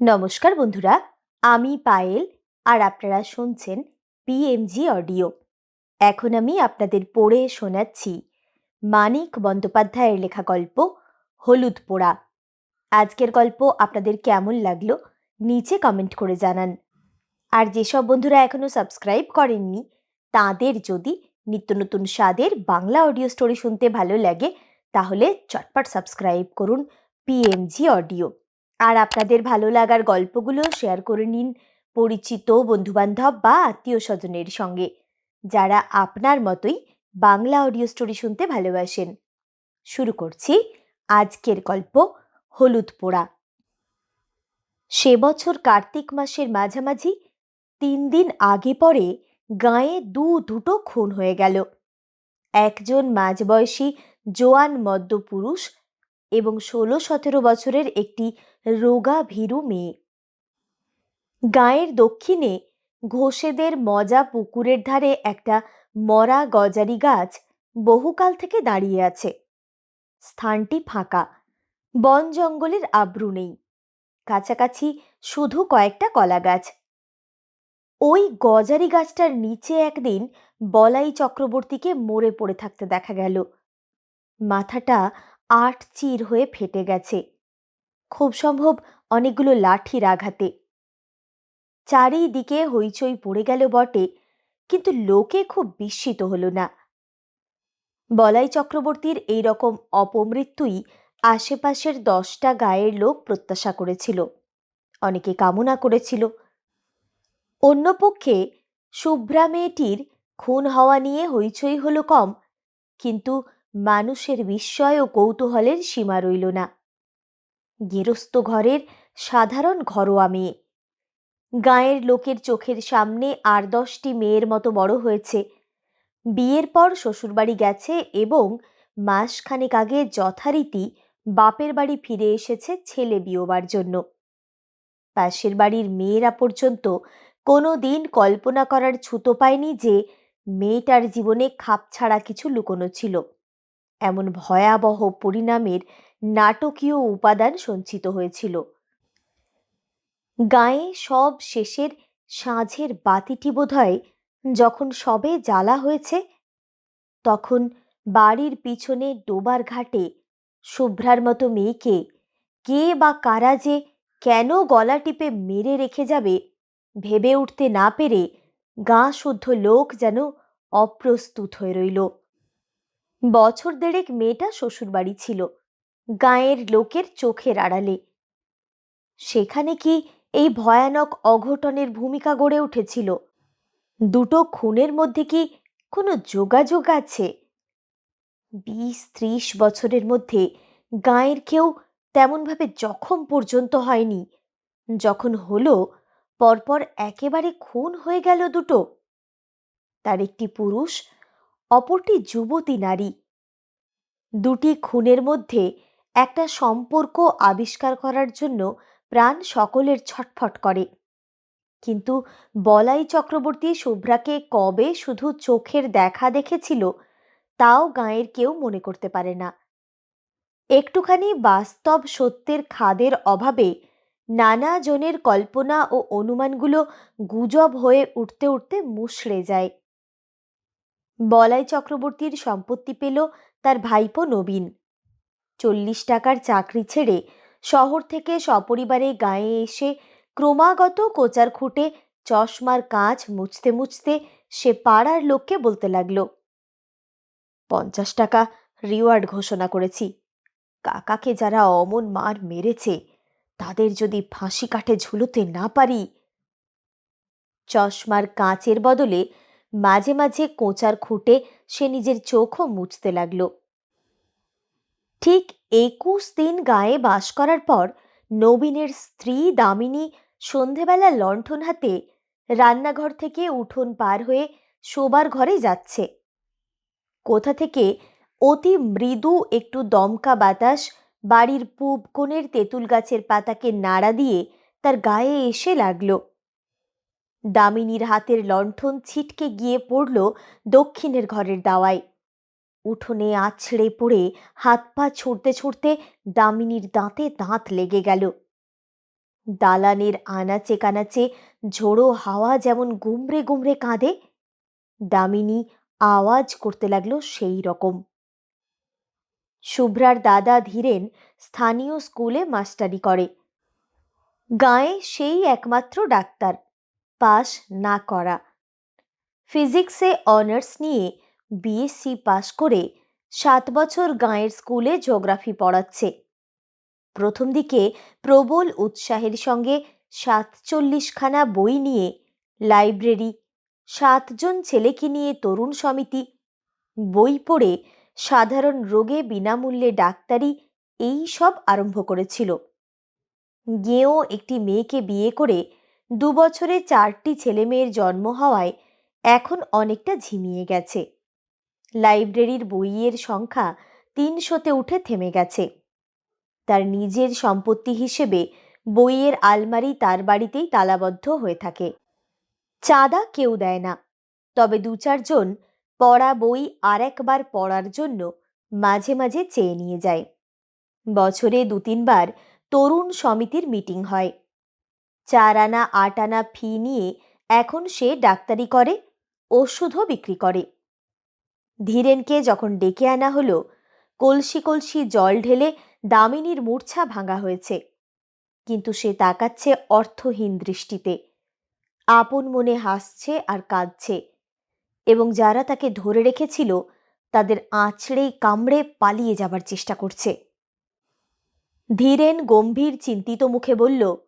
নমস্কার বন্ধুরা, আমি পায়েল আর আপনারা শুনছেন পিএমজি অডিও এখন আমি আপনাদের পড়ে শোনাচ্ছি মানিক বন্দ্যোপাধ্যায়ের লেখা গল্প হলুদ পোড়া। আজকের গল্প আপনাদের কেমন লাগল নিচে কমেন্ট করে জানান। আর যেসব বন্ধুরা এখনও সাবস্ক্রাইব করেননি, তাদের যদি নিত্য নতুন স্বাদের বাংলা অডিও স্টোরি শুনতে ভালো লাগে, তাহলে চটপট সাবস্ক্রাইব করুন পিএমজি অডিও আর আপনাদের ভালো লাগার গল্পগুলো শেয়ার করে নিন পরিচিত বন্ধুবান্ধব বা আত্মীয় স্বজনের সঙ্গে, যারা আপনার মতোই বাংলা অডিও স্টোরি শুনতে ভালোবাসেন। শুরু করছি আজকের গল্প হলুদ পোড়া। সে বছর কার্তিক মাসের মাঝামাঝি তিন দিন আগে পরে গায়ে দু দুটো খুন হয়ে গেল। একজন মাঝবয়সী জোয়ান মদ্য পুরুষ এবং ষোলো সতেরো বছরের একটি রোগা ভীরু মেয়ে। গায়ের দক্ষিণে ঘোষেদের মজা পুকুরের ধারে একটা মরা গজারি গাছ বহুকাল থেকে দাঁড়িয়ে আছে। স্থানটি ফাঁকা, বন জঙ্গলের আব্রু নেই, কাছাকাছি শুধু কয়েকটা কলা গাছ ওই গজারি গাছটার নিচে একদিন বলাই চক্রবর্তীকে মরে পড়ে থাকতে দেখা গেল। মাথাটা আট চির হয়ে ফেটে গেছে। খুব সম্ভব অনেকগুলো লাঠির আঘাতে। চারিদিকে হইচই পড়ে গেল বটে, কিন্তু লোকে খুব বিস্মিত হলো না। বলাই চক্রবর্তীর এই রকম অপমৃত্যুই আশেপাশের দশটা গায়ের লোক প্রত্যাশা করেছিল। অনেকে কামনা করেছিল। অন্যপক্ষে শুভ্রা মেয়েটির খুন হওয়া নিয়ে হইচই হলো কম, কিন্তু মানুষের বিস্ময় ও কৌতূহলের সীমা রইল না। গেরস্ত ঘরের সাধারণ ঘরোয়া মেয়ে। গায়ের লোকের চোখের সামনে আর দশটি মেয়ের মতো বড় হয়েছে। বিয়ের পর শ্বশুরবাড়ি গেছে এবং মাসখানেক আগে যথারীতি বাপের বাড়ি ফিরে এসেছে ছেলে বিয়োবার জন্য। পাশের বাড়ির মেয়েরা পর্যন্ত কোনো দিন কল্পনা করার ছুতো পায়নি যে মেয়েটার জীবনে খাপ ছাড়া কিছু লুকোনো ছিল। এমন ভয়াবহ পরিণামের নাটকীয় উপাদান সঞ্চিত হয়েছিল। গায়ে সব শেষের সাঁঝের বাতিটি বোধহয় যখন সবে জ্বালা হয়েছে, তখন বাড়ির পিছনে ডোবার ঘাটে শুভ্রার মতো মেয়েকে কে বা কারা যে কেন গলা টিপে মেরে রেখে যাবে ভেবে উঠতে না পেরে গা শুদ্ধ লোক যেন অপ্রস্তুত হয়ে রইল। বছর দেড়েক মেয়েটা শ্বশুরবাড়ি ছিল, গায়ের লোকের চোখের আড়ালে। সেখানে কি এই ভয়ানক অঘটনের ভূমিকা গড়ে উঠেছিল? দুটো খুনের মধ্যে কি কোনো যোগাযোগ আছে? বিশ ত্রিশ বছরের মধ্যে গায়ের কেউ তেমনভাবে জখম পর্যন্ত হয়নি। যখন হলো, পরপর একেবারে খুন হয়ে গেল দুটো। তার একটি পুরুষ অপরটি যুবতী নারী। দুটি খুনের মধ্যে একটা সম্পর্ক আবিষ্কার করার জন্য প্রাণ সকলের ছটফট করে। কিন্তু বলাই চক্রবর্তী শুভ্রাকে কবে শুধু চোখের দেখা দেখেছিল, তাও গাঁয়ের কেউ মনে করতে পারে না। একটুখানি বাস্তব সত্যের খাদের অভাবে নানা জনের কল্পনা ও অনুমানগুলো গুজব হয়ে উঠতে উঠতে মুষড়ে যায়। বলাই চক্রবর্তীর সম্পত্তি পেল তার ভাইপো নবীন। চল্লিশ টাকার চাকরি ছেড়ে শহর থেকে সপরিবারে গায়ে এসে ক্রমাগত কোচার খুঁটে চশমার কাঁচ মুছতে মুছতে সে পাড়ার লোককে বলতে লাগল, পঞ্চাশ টাকা রিওয়ার্ড ঘোষণা করেছি। কাকাকে যারা অমন মার মেরেছে, তাদের যদি ফাঁসি কাঠে ঝুলোতে না পারি? চশমার কাঁচের বদলে মাঝে মাঝে কোঁচার খুঁটে সে নিজের চোখও মুছতে লাগল। ঠিক একুশ দিন গায়ে বাস করার পর নবীনের স্ত্রী দামিনী সন্ধেবেলা লণ্ঠন হাতে রান্নাঘর থেকে উঠোন পার হয়ে শোবার ঘরে যাচ্ছে। কোথা থেকে অতি মৃদু একটু দমকা বাতাস বাড়ির পূব কোণের তেঁতুল গাছের পাতাকে নাড়া দিয়ে তার গায়ে এসে লাগল। দামিনীর হাতের লণ্ঠন ছিটকে গিয়ে পড়ল দক্ষিণের ঘরের দাওয়ায়। উঠোনে আছড়ে পড়ে হাত পা ছুটতে ছুটতে দামিনীর দাঁতে দাঁত লেগে গেল। দালানের আনাচে কানাচে ঝোড়ো হাওয়া যেমন গুমড়ে গুমড়ে কাঁদে, দামিনী আওয়াজ করতে লাগল সেই রকম। শুভ্রার দাদা ধীরেন স্থানীয় স্কুলে মাস্টারি করে। গাঁয়ে সেই একমাত্র ডাক্তার। পাস না করা। ফিজিক্সে অনার্স নিয়ে বিএসসি পাশ করে সাত বছর গাঁয়ের স্কুলে জিওগ্রাফি পড়াচ্ছে। প্রথম দিকে প্রবল উৎসাহের সঙ্গে সাতচল্লিশখানা বই নিয়ে লাইব্রেরি, সাতজন ছেলেকে নিয়ে তরুণ সমিতি, বই পড়ে সাধারণ রোগে বিনামূল্যে ডাক্তারি এই সব আরম্ভ করেছিল। গেঁয়ো একটি মেয়েকে বিয়ে করে দু বছরে চারটি ছেলেমেয়ের জন্ম হওয়ায় এখন অনেকটা ঝিমিয়ে গেছে। লাইব্রেরির বইয়ের সংখ্যা তিনশোতে উঠে থেমে গেছে। তার নিজের সম্পত্তি হিসেবে বইয়ের আলমারি তার বাড়িতেই তালাবদ্ধ হয়ে থাকে। চাঁদা কেউ দেয় না। তবে দু চারজন পড়া বই আর একবার পড়ার জন্য মাঝে মাঝে চেয়ে নিয়ে যায়। বছরে দু তিনবার তরুণ সমিতির মিটিং হয়। চার আনা আট আনা ফি নিয়ে এখন সে ডাক্তারি করে, ওষুধও বিক্রি করে। ধীরেনকে যখন ডেকে আনা হলো, কলসি কলসি জল ঢেলে দামিনীর মূর্ছা ভাঙা হয়েছে। কিন্তু সে তাকাচ্ছে অর্থহীন দৃষ্টিতে। আপন মনে হাসছে আর কাঁদছে এবং যারা তাকে ধরে রেখেছিল, তাদের আঁচড়েই কামড়ে পালিয়ে যাবার চেষ্টা করছে। ধীরেন গম্ভীর, চিন্তিত মুখে বলল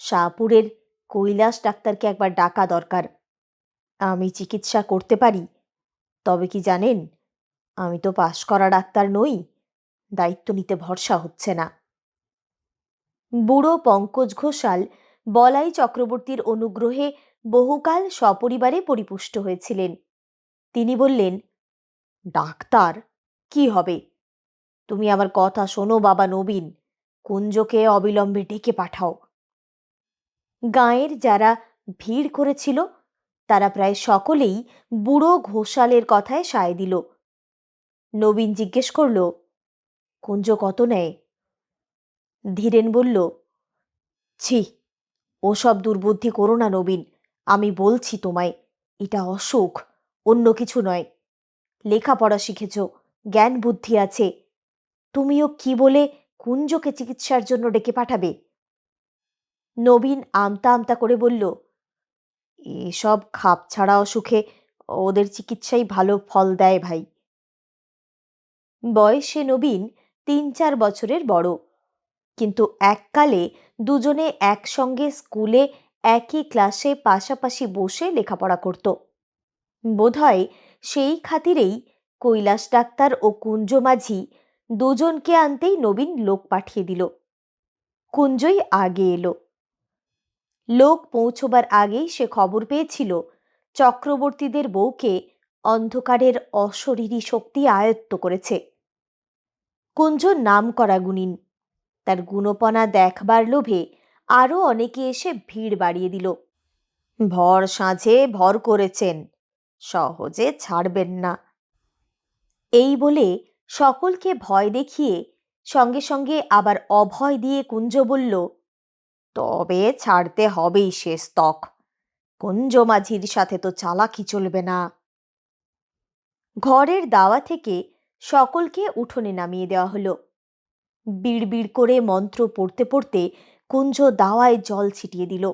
শাহপুরের কৈলাস ডাক্তারকে একবার ডাকা দরকার। আমি চিকিৎসা করতে পারি। তবে কি জানেন, আমি তো পাশ করা ডাক্তার নই, দায়িত্ব নিতে ভরসা হচ্ছে না। বুড়ো পঙ্কজ ঘোষাল বলাই চক্রবর্তীর অনুগ্রহে বহুকাল সপরিবারে পরিপুষ্ট হয়েছিলেন। তিনি বললেন, ডাক্তার, কি হবে? তুমি আমার কথা শোনো বাবা নবীন। কুঞ্জকে অবিলম্বে ডেকে পাঠাও। গাঁয়ের যারা ভিড় করেছিল, তারা প্রায় সকলেই বুড়ো ঘোষালের কথায় সায় দিল। নবীন জিজ্ঞেস করল, কুঞ্জ কত নেয়? ধীরেন বলল, ছি, ওসব দুর্বুদ্ধি করো না নবীন, আমি বলছি তোমায়, এটা অসুখ, অন্য কিছু নয়। লেখাপড়া শিখেছ, জ্ঞান বুদ্ধি আছে, তুমিও কি বলে কুঞ্জকে চিকিৎসার জন্য ডেকে পাঠাবে? নবীন আমতা আমতা করে বলল, এসব খাপ ছাড়া অসুখে ওদের চিকিৎসাই ভালো ফল দেয় ভাই। বয়সে নবীন তিন চার বছরের বড়। কিন্তু এককালে দুজনে একসঙ্গে স্কুলে একই ক্লাসে পাশাপাশি বসে লেখাপড়া করত। বোধহয় সেই খাতিরেই কৈলাস ডাক্তার ও কুঞ্জ মাঝি দুজনকে আনতেই নবীন লোক পাঠিয়ে দিল। কুঞ্জই আগে এলো। লোক পৌঁছবার আগেই সে খবর পেয়েছিল, চক্রবর্তীদের বউকে অন্ধকারের অশরীরী শক্তি আয়ত্ত করেছে। কুঞ্জ নাম করা গুণিন, তার গুণপনা দেখবার লোভে আরও অনেকে এসে ভিড় বাড়িয়ে দিল। ভর সাঁঝে ভর করেছেন, সহজে ছাড়বেন না। এই বলে সকলকে ভয় দেখিয়ে সঙ্গে সঙ্গে আবার অভয় দিয়ে কুঞ্জ বলল তবে ছাড়তে হবেই সে স্তক। কুঞ্জ মাঝির সাথে তো চালাকি চলবে না। ঘরের দাওয়া থেকে সকলকে উঠোনে নামিয়ে দেওয়া হলো। বিড়বিড় করে মন্ত্র পড়তে পড়তে কুঞ্জ দাওয়ায় জল ছিটিয়ে দিল।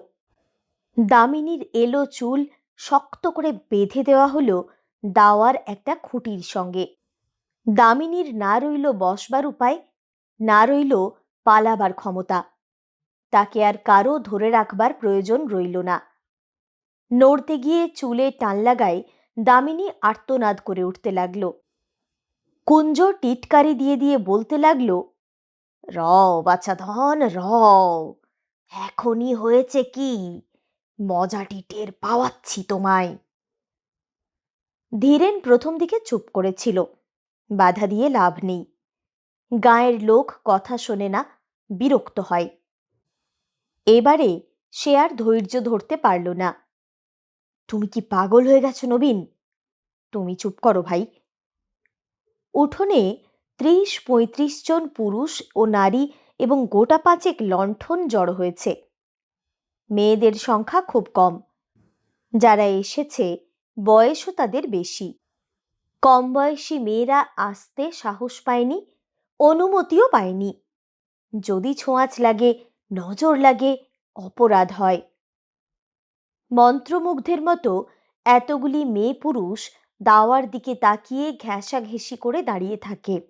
দামিনীর এলো চুল শক্ত করে বেঁধে দেওয়া হলো দাওয়ার একটা খুঁটির সঙ্গে। দামিনীর না রইল বসবার উপায়, না রইল পালাবার ক্ষমতা। তাকে আর কারও ধরে রাখবার প্রয়োজন রইল না। নড়তে গিয়ে চুলে টান লাগায় দামিনী আর্তনাদ করে উঠতে লাগল। কুঞ্জ টিটকারি দিয়ে দিয়ে বলতে লাগল র বাচ্চা ধন র এখনই হয়েছে কি? মজাটি টের পাওয়াচ্ছি তোমায়। ধীরেন প্রথম দিকে চুপ করেছিল, বাধা দিয়ে লাভ নেই। গায়ের লোক কথা শোনে না, বিরক্ত হয়। এবারে সে আর ধৈর্য ধরতে পারল না। তুমি কি পাগল হয়ে গেছো নবীন? তুমি চুপ করো ভাই। উঠোনে ত্রিশ পঁয়ত্রিশ জন পুরুষ ও নারী এবং গোটা পাঁচেক লণ্ঠন জড়ো হয়েছে। মেয়েদের সংখ্যা খুব কম। যারা এসেছে, বয়সও তাদের বেশি। কম বয়সী মেয়েরা আসতে সাহস পায়নি, অনুমতিও পায়নি। যদি ছোঁয়াচ লাগে নজর লাগে অপরাধ হয়। মন্ত্রমুগ্ধের মতো এতগুলি মেয়ে পুরুষ দাওয়ার দিকে তাকিয়ে ঘেঁষাঘেঁষি করে দাঁড়িয়ে থাকে।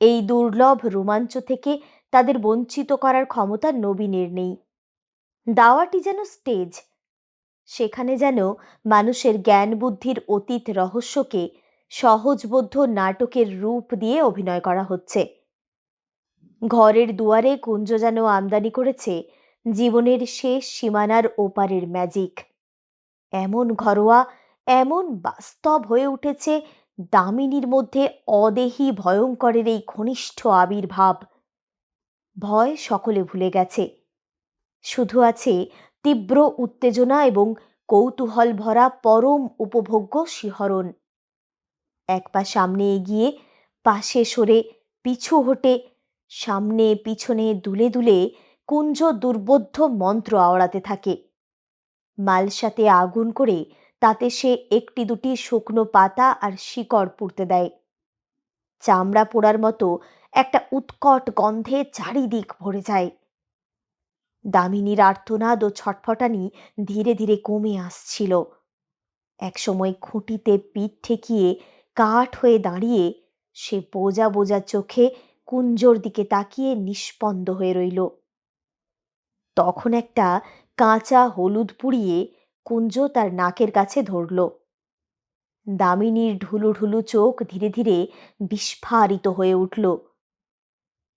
এই দুর্লভ রোমাঞ্চ থেকে তাদের বঞ্চিত করার ক্ষমতা নবীনের নেই। দাওয়াটি যেন স্টেজ, সেখানে যেন মানুষের জ্ঞান বুদ্ধির অতীত রহস্যকে সহজবোধ্য নাটকের রূপ দিয়ে অভিনয় করা হচ্ছে। ঘরের দুয়ারে কুঞ্জ যেন আমদানি করেছে জীবনের শেষ সীমানার ওপারের ম্যাজিক এমন ঘরোয়া, এমন বাস্তব হয়ে উঠেছে দামিনীর মধ্যে অদেহী ভয়ঙ্করের এই ঘনিষ্ঠ আবির্ভাব। ভয় সকলে ভুলে গেছে। শুধু আছে তীব্র উত্তেজনা এবং কৌতূহল ভরা পরম উপভোগ্য শিহরণ। এক পা সামনে এগিয়ে, পাশে সরে, পিছু হটে সামনে, পিছনে, দুলে দুলে কুঞ্জ দুর্বোধ্য মন্ত্র আওড়াতে থাকে। মালসাতে আগুন করে তাতে সে একটি দুটি শুকনো পাতা আর শিকড় পুড়তে দেয়। চামড়া পোড়ার মতো একটা উৎকট গন্ধে চারিদিক ভরে যায়। দামিনীর আর্তনাদ ও ছটফটানি ধীরে ধীরে কমে আসছিল। একসময় খুঁটিতে পিঠ ঠেকিয়ে কাঠ হয়ে দাঁড়িয়ে সে বোজা বোজা চোখে কুঞ্জর দিকে তাকিয়ে নিষ্পন্দ হয়ে রইল। তখন একটা কাঁচা হলুদ পুড়িয়ে কুঞ্জ তার নাকের কাছে ধরল। দামিনীর ঢুলু ঢুলু চোখ ধীরে ধীরে বিস্ফারিত হয়ে উঠল।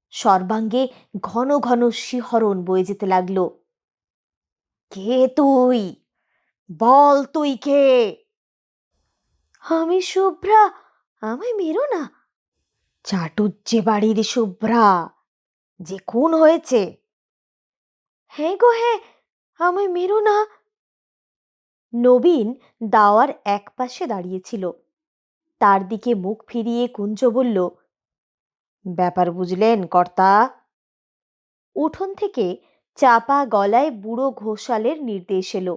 সর্বাঙ্গে ঘন ঘন শিহরণ বয়ে যেতে লাগল। কে তুই? বল তুই কে? আমি শুভ্রা আমায় মেরো না। চাটুজ্জে বাড়ির শুভ্রা। যে খুন হয়েছে। হ্যাঁ গো হ্যাঁ আমায় মেরো না। নবীন দাওয়ার এক পাশে দাঁড়িয়েছিল। তার দিকে মুখ ফিরিয়ে কুঞ্জ বলল, ব্যাপার বুঝলেন, কর্তা? উঠোন থেকে চাপা গলায় বুড়ো ঘোষালের নির্দেশ এলো,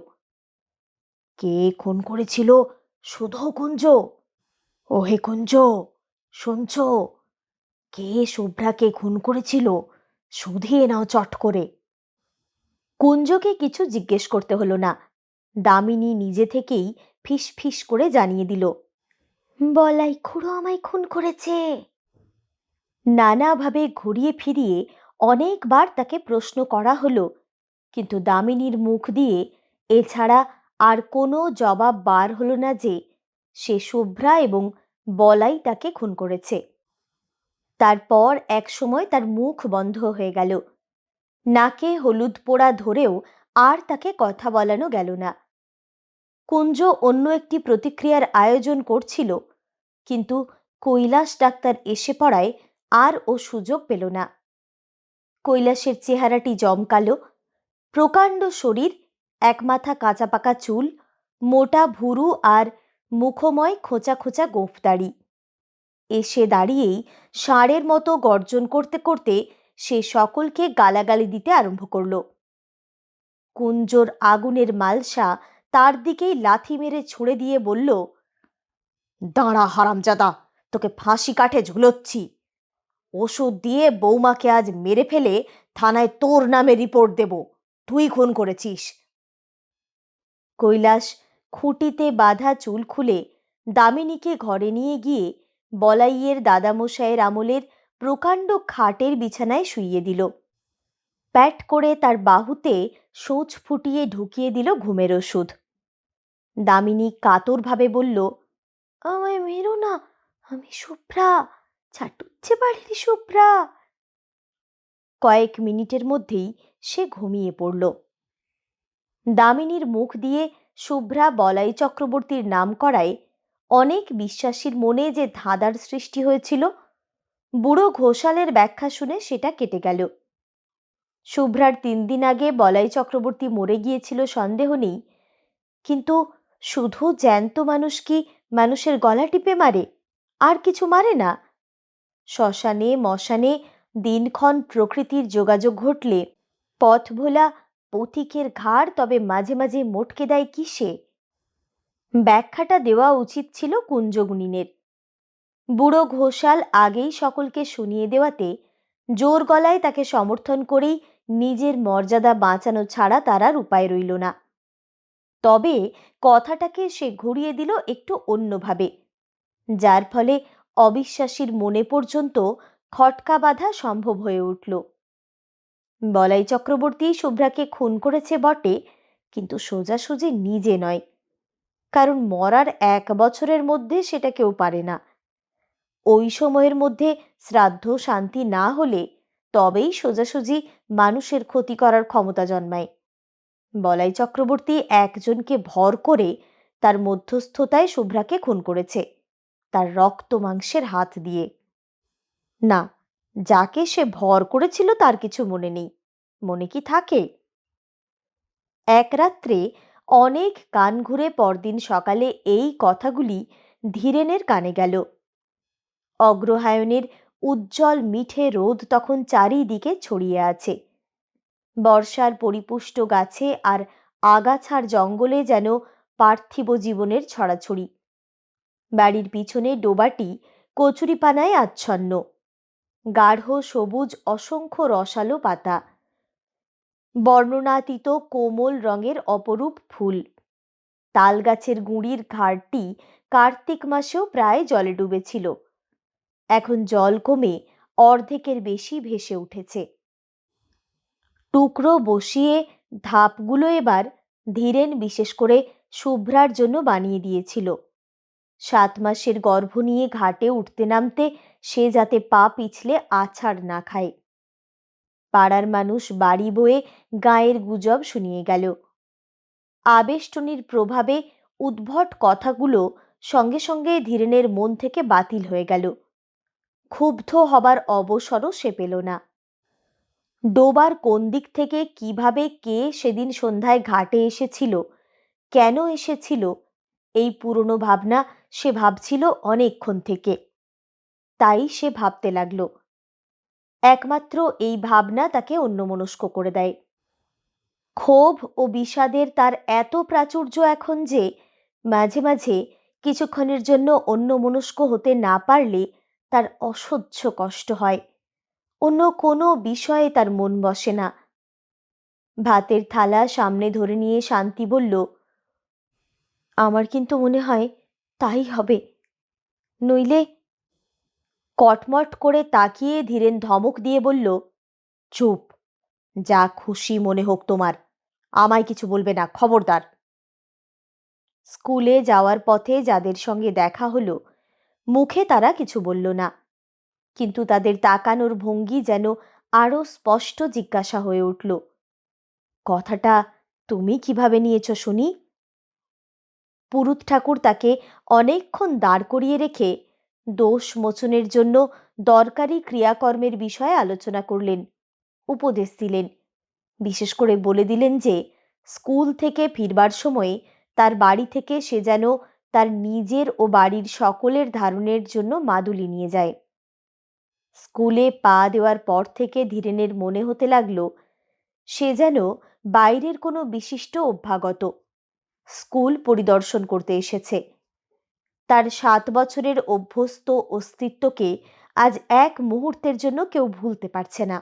কে খুন করেছিল? শুধু কুঞ্জ। ওহে কুঞ্জ, শুনছ? কে শুভ্রাকে খুন করেছিল? শুধিয়ে নাও চট করে। কুঞ্জকে কিছু জিজ্ঞেস করতে হলো না। দামিনী নিজে থেকেই ফিস ফিস করে জানিয়ে দিল, বলাই খুড়ো আমায় খুন করেছে। নানাভাবে ঘুরিয়ে ফিরিয়ে অনেকবার তাকে প্রশ্ন করা হলো, কিন্তু দামিনীর মুখ দিয়ে এছাড়া আর কোনো জবাব বার হলো না যে সে শুভ্রা এবং বলাই তাকে খুন করেছে। তারপর এক সময় তার মুখ বন্ধ হয়ে গেল। নাকে হলুদ পোড়া ধরেও আর তাকে কথা বলানো গেল না। কুঞ্জ অন্য একটি প্রতিক্রিয়ার আয়োজন করছিল, কিন্তু কৈলাস ডাক্তার এসে পড়ায় আর ও সুযোগ পেল না। কৈলাসের চেহারাটি জমকালো, প্রকাণ্ড শরীর, এক মাথা কাঁচা পাকা চুল, মোটা ভুরু আর মুখময় খোঁচা খোঁচা গোঁফদাড়ি। এসে দাঁড়িয়েই ষাঁড়ের মতো গর্জন করতে করতে সে সকলকে গালাগালি দিতে আরম্ভ করল। কুঞ্জোর আগুনের মালসা তার দিকেই লাথি মেরে ছুঁড়ে দিয়ে বলল, দাঁড়া হারামজাদা, তোকে ফাঁসি কাঠে ঝুলোচ্ছি। ওষুধ দিয়ে বৌমাকে আজ মেরে ফেলে থানায় তোর নামে রিপোর্ট দেব। তুই খুন করেছিস। কৈলাস খুঁটিতে বাঁধা চুল খুলে দামিনীকে ঘরে নিয়ে গিয়ে বলাইয়ের দাদামশাইয়ের আমলের প্রকাণ্ড খাটের বিছানায় শুইয়ে দিল। প্যাট করে তার বাহুতে সোঁচ ফুটিয়ে ঢুকিয়ে দিল ঘুমের ওষুধ। দামিনী কাতরভাবে বলল, আমায় মেরো না, আমি শুভ্রা ছাটুচ্ছে বাড়ির শুভ্রা কয়েক মিনিটের মধ্যেই সে ঘুমিয়ে পড়ল। দামিনীর মুখ দিয়ে শুভ্রা বলাই চক্রবর্তীর নাম করায় অনেক বিশ্বাসীর মনে যে ধাঁধার সৃষ্টি হয়েছিল, বুড়ো ঘোষালের ব্যাখ্যা শুনে সেটা কেটে গেল। শুভ্রার তিন দিন আগে বলাই চক্রবর্তী মরে গিয়েছিল সন্দেহ নেই, কিন্তু শুধু জ্যান্ত মানুষ কি মানুষের গলা টিপে মারে? আর কিছু মারে না? শ্মশানে মশানে দিনক্ষণ প্রকৃতির যোগাযোগ ঘটলে পথ ভোলা পথিকের ঘাড় তবে মাঝে মাঝে মোটকে দেয় কিসে? ব্যাখ্যাটা দেওয়া উচিত ছিল কুঞ্জগুণিনের। বুড়ো ঘোষাল আগেই সকলকে শুনিয়ে দেওয়াতে জোর গলায় তাকে সমর্থন করেই নিজের মর্যাদা বাঁচানো ছাড়া তার আর উপায় রইল না। তবে কথাটাকে সে ঘুরিয়ে দিল একটু অন্যভাবে, যার ফলে অবিশ্বাসীর মনে পর্যন্ত খটকা বাঁধা সম্ভব হয়ে উঠল। বলাই চক্রবর্তী শুভ্রাকে খুন করেছে বটে, কিন্তু সোজাসুজি নিজে নয়। কারণ মরার এক বছরের মধ্যে সেটা কেউ পারে না। ওই সময়ের মধ্যে শ্রাদ্ধ শান্তি না হলে তবেই সোজাসুজি মানুষের ক্ষতি করার ক্ষমতা জন্মায়। বলাই চক্রবর্তী একজনকে ভর করে তার মধ্যস্থতায় শুভ্রাকে খুন করেছে, তার রক্ত মাংসের হাত দিয়ে। না, যাকে সে ভর করেছিল তার কিছু মনে নেই। মনে কি থাকে? এক রাত্রে অনেক কান ঘুরে পরদিন সকালে এই কথাগুলি ধীরেনের কানে গেল। অগ্রহায়ণের উজ্জ্বল মিঠে রোদ তখন চারিদিকে ছড়িয়ে আছে। বর্ষার পরিপুষ্ট গাছে আর আগাছার জঙ্গলে যেন পার্থিব জীবনের ছড়াছড়ি। বাড়ির পিছনে ডোবাটি কচুরিপানায় আচ্ছন্ন। গাঢ়, সবুজ, অসংখ্য রসালো পাতা বর্ণনাতীত কোমল রঙের অপরূপ ফুল। তাল গাছের গুঁড়ির ঘাড়টি কার্তিক মাসেও প্রায় জলে ডুবেছিল। এখন জল কমে অর্ধেকের বেশি ভেসে উঠেছে। টুকরো বসিয়ে ধাপগুলো এবার ধীরেন বিশেষ করে শুভ্রার জন্য বানিয়ে দিয়েছিল। সাত মাসের গর্ভ নিয়ে ঘাটে উঠতে নামতে সে যাতে পা পিছলে আছাড় না খায়। পাড়ার মানুষ বাড়ি বয়ে গায়ের গুজব শুনিয়ে গেল। আবেষ্টনীর প্রভাবে উদ্ভট কথাগুলো সঙ্গে সঙ্গে ধীরেনের মন থেকে বাতিল হয়ে গেল। ক্ষুব্ধ হবার অবসরও সে পেল না। ডোবার কোন দিক থেকে কীভাবে কে সেদিন সন্ধ্যায় ঘাটে এসেছিল, কেন এসেছিল, এই পুরনো ভাবনা সে ভাবছিল অনেকক্ষণ থেকে। তাই সে ভাবতে লাগল। একমাত্র এই ভাবনা তাকে অন্যমনস্ক করে দেয়। ক্ষোভ ও বিষাদের তার এত প্রাচুর্য এখন যে, মাঝে মাঝে কিছুক্ষণের জন্য অন্যমনস্ক হতে না পারলে তার অসহ্য কষ্ট হয়। অন্য কোনো বিষয়ে তার মন বসে না। ভাতের থালা সামনে ধরে নিয়ে শান্তি বলল, আমার কিন্তু মনে হয় তাই হবে। নইলে কটমট করে তাকিয়ে ধীরেন ধমক দিয়ে বলল, চুপ। যা খুশি মনে হোক তোমার। আমায় কিছু বলবে না, খবরদার। স্কুলে যাওয়ার পথে যাদের সঙ্গে দেখা হলো, মুখে তারা কিছু বলল না। কিন্তু তাদের তাকানোর ভঙ্গি যেন আরও স্পষ্ট জিজ্ঞাসা হয়ে উঠল, কথাটা তুমি কীভাবে নিয়েছ, শুনি? পুরুত ঠাকুর তাকে অনেকক্ষণ দাঁড় করিয়ে রেখে দোষ মোচনের জন্য দরকারি ক্রিয়াকর্মের বিষয়ে আলোচনা করলেন, উপদেশ দিলেন। বিশেষ করে বলে দিলেন যে, স্কুল থেকে ফিরবার সময়ে তার বাড়ি থেকে সে যেন তার নিজের ও বাড়ির সকলের ধারণের জন্য মাদুলি নিয়ে যায়। স্কুলে পা দেওয়ার পর থেকে ধীরেনের মনে হতে লাগল, সে যেন বাইরের কোনো বিশিষ্ট অভ্যাগত স্কুল পরিদর্শন করতে এসেছে। তার সাত বছরের অভ্যস্ত অস্তিত্বকে আজ এক মুহূর্তের জন্য কেউ ভুলতে পারছে না।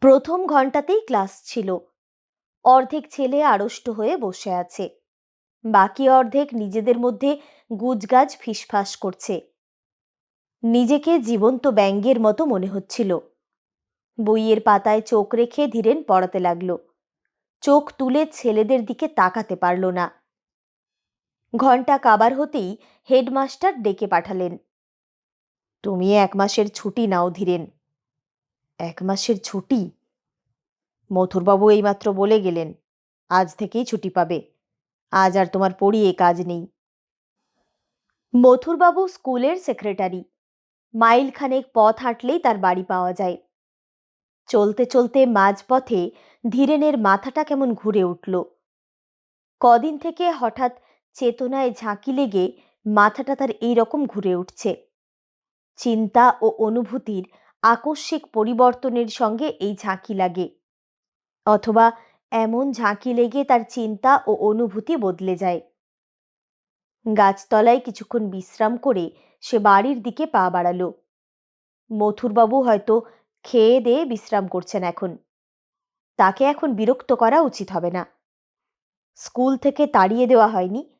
প্রথম ঘন্টাতেই ক্লাস ছিল। অর্ধেক ছেলে আড়ষ্ট হয়ে বসে আছে। বাকি অর্ধেক নিজেদের মধ্যে গুজগাজ ফিসফাস করছে। নিজেকে জীবন্ত ব্যঙ্গের মতো মনে হচ্ছিল। বইয়ের পাতায় চোখ রেখে ধীরেন পড়াতে লাগল। চোখ তুলে ছেলেদের দিকে তাকাতে পারল না। ঘণ্টা কাবার হতেই হেডমাস্টার ডেকে পাঠালেন। তুমি এক মাসের ছুটি নাও ধীরেন। এক মাসের ছুটি? মথুরবাবু এইমাত্র বলে গেলেন, আজ থেকেই ছুটি পাবে। আজ আর তোমার পড়িয়ে কাজ নেই। মথুরবাবু স্কুলের সেক্রেটারি মাইল খানেক পথ হাঁটলেই তার বাড়ি পাওয়া যায়। চলতে চলতে মাঝপথে ধীরেনের মাথাটা কেমন ঘুরে উঠল। কদিন থেকে হঠাৎ চেতনায় ঝাঁকি লেগে মাথাটা তার এই রকম ঘুরে উঠছে। চিন্তা ও অনুভূতির আকস্মিক পরিবর্তনের সঙ্গে এই ঝাঁকি লাগে। অথবা এমন ঝাঁকি লেগে তার চিন্তা ও অনুভূতি বদলে যায়। গাছতলায় কিছুক্ষণ বিশ্রাম করে সে বাড়ির দিকে পা বাড়ালো। মথুরবাবু হয়তো খেয়ে দিয়ে বিশ্রাম করছেন এখন। তাকে এখন বিরক্ত করা উচিত হবে না। স্কুল থেকে তাড়িয়ে দেওয়া হয়নি।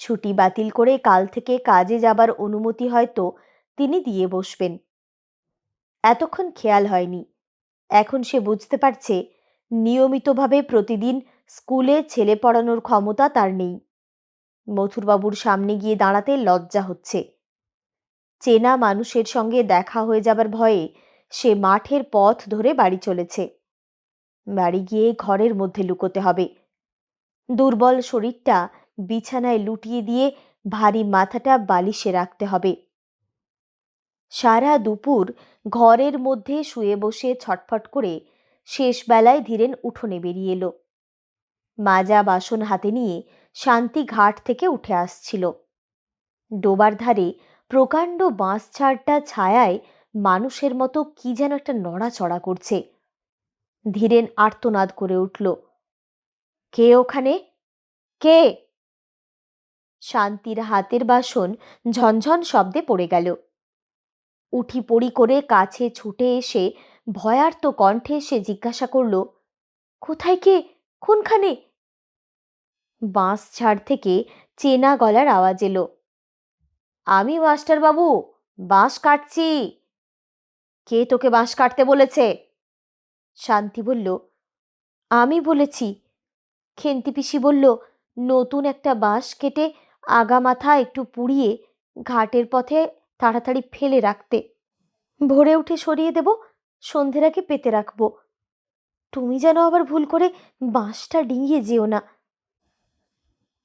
ছুটি বাতিল করে কাল থেকে কাজে যাবার অনুমতি হয়তো তিনি দিয়ে বসবেন। এতক্ষণ খেয়াল হয়নি। এখন সে বুঝতে পারছে, নিয়মিতভাবে প্রতিদিন স্কুলে ছেলে পড়ানোর ক্ষমতা তার নেই। মথুরবাবুর সামনে গিয়ে দাঁড়াতে লজ্জা হচ্ছে। চেনা মানুষের সঙ্গে দেখা হয়ে যাবার ভয়ে সে মাঠের পথ ধরে বাড়ি চলেছে। বাড়ি গিয়ে ঘরের মধ্যে লুকোতে হবে। দুর্বল শরীরটা বিছানায় লুটিয়ে দিয়ে ভারী মাথাটা বালিশে রাখতে হবে। সারা দুপুর ঘরের মধ্যে শুয়ে বসে ছটফট করে শেষ বেলায় ধীরেন উঠোনে বেরিয়ে এলো। মাজা বাসন হাতে নিয়ে শান্তি ঘাট থেকে উঠে আসছিল। ডোবার ধারে প্রকাণ্ড বাঁশ ছাড়টা ছায়ায় মানুষের মতো কি যেন একটা নড়াচড়া করছে। ধীরেন আর্তনাদ করে উঠল, কে ওখানে? কে? শান্তির হাতের বাসন ঝনঝন শব্দে পড়ে গেল। উঠি পড়ি করে কাছে ছুটে এসে ভয়ার্ত কণ্ঠে সে জিজ্ঞাসা করল, কোথায় কে? কোনখানে? বাঁশ ছাড় থেকে চেনা গলার আওয়াজ এলো, আমি মাস্টারবাবু, বাঁশ কাটছি। কে তোকে বাঁশ কাটতে বলেছে? শান্তি বলল, আমি বলেছি। খেন্তি পিসি বলল, নতুন একটা বাঁশ কেটে আগা মাথা একটু পুড়িয়ে ঘাটের পথে তাড়াতাড়ি ফেলে রাখতে। ভোরে উঠে সরিয়ে দেব সন্ধ্যের আগে পেতে রাখব। তুমি যেন আবার ভুল করে বাঁশটা ডিঙিয়ে যেও না।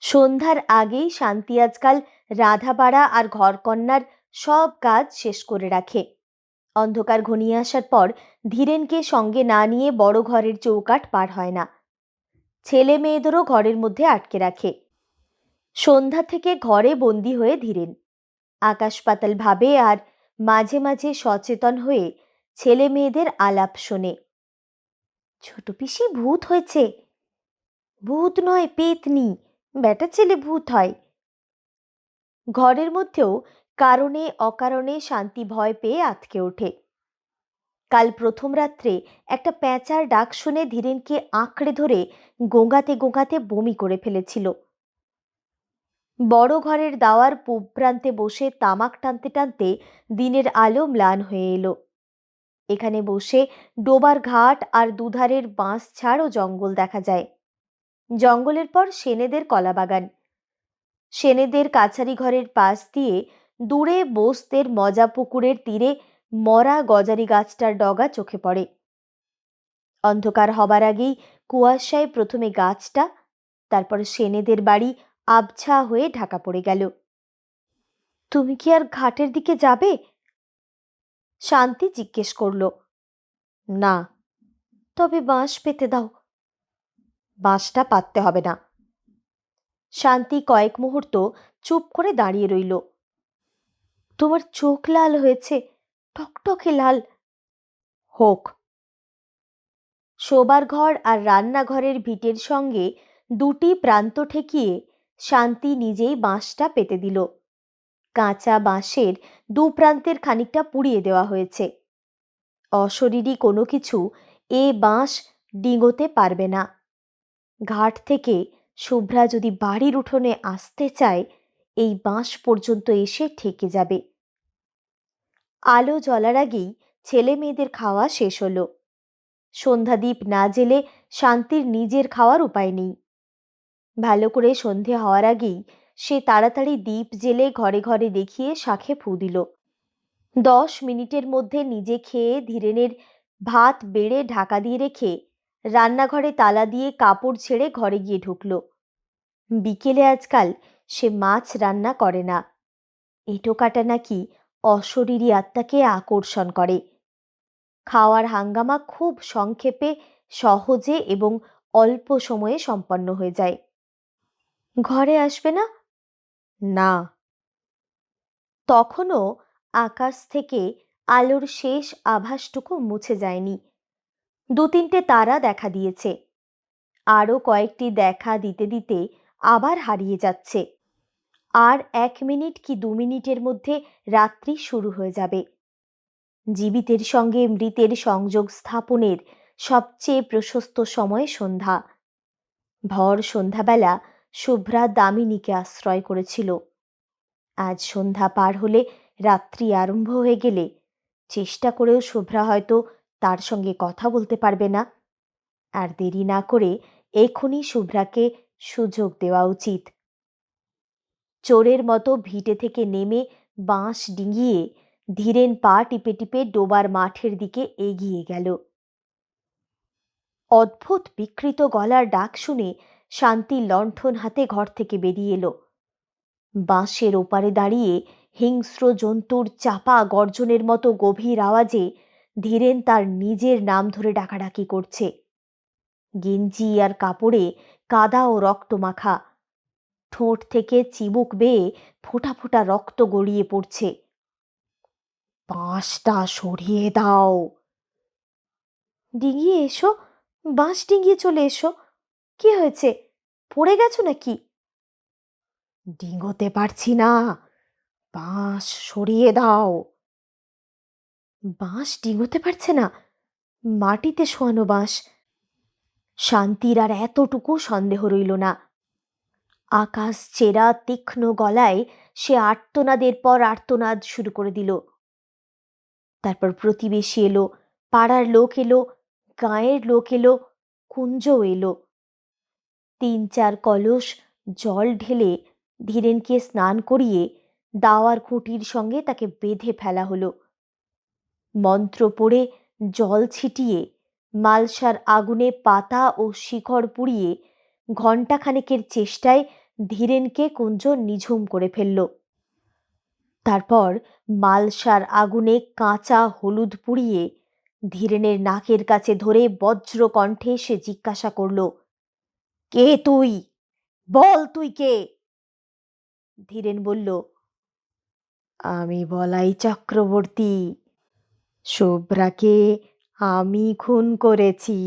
সন্ধ্যার আগেই শান্তি আজকাল রাধাপাড়া আর ঘরকন্যার সব কাজ শেষ করে রাখে। অন্ধকার ঘনিয়ে আসার পর ধীরেনকে সঙ্গে না নিয়ে বড় ঘরের চৌকাট পার হয় না। ছেলে মেয়েদেরও ঘরের মধ্যে আটকে রাখে। সন্ধ্যা থেকে ঘরে বন্দি হয়ে ধীরেন। আকাশ পাতাল ভাবে আর মাঝে মাঝে সচেতন হয়ে ছেলে মেয়েদের আলাপ শোনে। ছোট পিসি ভূত হয়েছে। ভূত নয়, পেতনি। বেটা ছেলে ভূত হয়। ঘরের মধ্যেও কারণে অকারণে শান্তি ভয় পেয়ে আতকে ওঠে। কাল প্রথম রাত্রে একটা প্যাঁচার ডাক শুনে ধীরেনকে আঁকড়ে ধরে গোঙাতে গোঙাতে বমি করে ফেলেছিল। বড় ঘরের দাওয়ার পূব প্রান্তে বসে তামাক টানতে টানতে দিনের আলো ম্লান হয়ে এলো। এখানে বসে ডোবার ঘাট আর দুধারের বাঁশ ছাড় ও জঙ্গল দেখা যায়। জঙ্গলের পর সেনেদের কলাবাগান। সেনেদের কাছারি ঘরের পাশ দিয়ে দূরে বোসদের মজা পুকুরের তীরে মরা গজারি গাছটার ডগা চোখে পড়ে। অন্ধকার হবার আগেই কুয়াশায় প্রথমে গাছটা, তারপর সেনেদের বাড়ি আবছা হয়ে ঢাকা পড়ে গেল। তুমি কি আর ঘাটের দিকে যাবে? শান্তি জিজ্ঞেস করল। না। তবে বাঁশ পেতে দাও। বাঁশটা পাততে হবে না। শান্তি কয়েক মুহূর্ত চুপ করে দাঁড়িয়ে রইল। তোমার চোখ লাল হয়েছে টকটকে লাল। হোক। শোবার ঘর আর রান্নাঘরের ভিটের সঙ্গে দুটি প্রান্ত ঠেকিয়ে শান্তি নিজেই বাঁশটা পেতে দিল। কাঁচা বাঁশের দু প্রান্তের খানিকটা পুড়িয়ে দেওয়া হয়েছে। অশরীরী কোনো কিছু এ বাঁশ ডিঙোতে পারবে না। ঘাট থেকে শুভ্রা যদি বাড়ির উঠোনে আসতে চায়, এই বাঁশ পর্যন্ত এসে ঠেকে যাবে। আলো জ্বলার আগেই ছেলে মেয়েদের খাওয়া শেষ হলো। সন্ধ্যাদীপ না জেলে শান্তির নিজের খাওয়ার উপায় নেই। ভালো করে সন্ধে হওয়ার আগেই সে তাড়াতাড়ি দ্বীপ জেলে ঘরে ঘরে দেখিয়ে শাখে ফু দিল। দশ মিনিটের মধ্যে নিজে খেয়ে ধীরেনের ভাত বেড়ে ঢাকা দিয়ে রেখে রান্নাঘরে তালা দিয়ে কাপড় ছেড়ে ঘরে গিয়ে ঢুকলো। বিকেলে আজকাল সে মাছ রান্না করে না। এঁটো কাটা নাকি অশরীরী আত্মাকে আকর্ষণ করে। খাওয়ার হাঙ্গামা খুব সংক্ষেপে, সহজে এবং অল্প সময়ে সম্পন্ন হয়ে যায়। ঘরে আসবে না? না। তখনও আকাশ থেকে আলোর শেষ আভাসটুকু মুছে যায়নি। দু তিনটে তারা দেখা দিয়েছে। আরও কয়েকটি দেখা দিতে দিতে আবার হারিয়ে যাচ্ছে। আর এক মিনিট কি দু মিনিটের মধ্যে রাত্রি শুরু হয়ে যাবে? জীবিতের সঙ্গে মৃতের সংযোগ স্থাপনের সবচেয়ে প্রশস্ত সময় সন্ধ্যা। ভর সন্ধ্যাবেলা শুভ্রা দামিনীকে আশ্রয় করেছিল। আজ সন্ধ্যা পার হলে রাত্রি আরম্ভ হয়ে গেলে চেষ্টা করেও শুভ্রা হয়তো তার সঙ্গে কথা বলতে পারবে না। আর দেরি না করে এখনই শুভ্রাকে সুযোগ দেওয়া উচিত। চোরের মতো ভিটে থেকে নেমে বাঁশ ডিঙিয়ে ধীরেন পা টিপে টিপে ডোবার মাঠের দিকে এগিয়ে গেল। অদ্ভুত বিকৃত গলার ডাক শুনে শান্তি লণ্ঠন হাতে ঘর থেকে বেরিয়ে এলো। বাঁশের ওপারে দাঁড়িয়ে হিংস্র জন্তুর চাপা গর্জনের মতো গভীর আওয়াজে ধীরেন তার নিজের নাম ধরে ডাকাডাকি করছে। গেঞ্জি আর কাপড়ে কাদা ও রক্ত মাখা। ঠোঁট থেকে চিবুক বেয়ে ফোঁটা ফোঁটা রক্ত গড়িয়ে পড়ছে। বাঁশটা সরিয়ে দাও। ডিঙিয়ে এসো, বাঁশ ডিঙিয়ে চলে এসো। কি হয়েছে? পড়ে গেছো নাকি? ডিঙোতে পারছি না। বাঁশ সরিয়ে দাও। বাঁশ ডিঙোতে পারছে না? মাটিতে শোয়ানো বাঁশ। শান্তির আর এতটুকু সন্দেহ রইল না। আকাশ চেরা তীক্ষ্ণ গলায় সে আর্তনাদের পর আর্তনাদ শুরু করে দিল। তারপর প্রতিবেশী এলো, পাড়ার লোক এলো, গাঁয়ের লোক এলো কুঞ্জ এলো। তিন চার কলস জল ঢেলে ধীরেনকে স্নান করিয়ে দাওয়ার খুঁটির সঙ্গে তাকে বেঁধে ফেলা হলো। মন্ত্র পড়ে জল ছিটিয়ে মালসার আগুনে পাতা ও শিকড় পুড়িয়ে ঘণ্টাখানেকের চেষ্টায় ধীরেনকে কুঞ্জ নিঝুম করে ফেলল। তারপর মালসার আগুনে কাঁচা হলুদ পুড়িয়ে ধীরেনের নাকের কাছে ধরে বজ্র কণ্ঠে সে জিজ্ঞাসা করল কে তুই? বল তুই কে? ধীরেন বলল আমি বলাই চক্রবর্তী। শুভ্রাকে আমি খুন করেছি।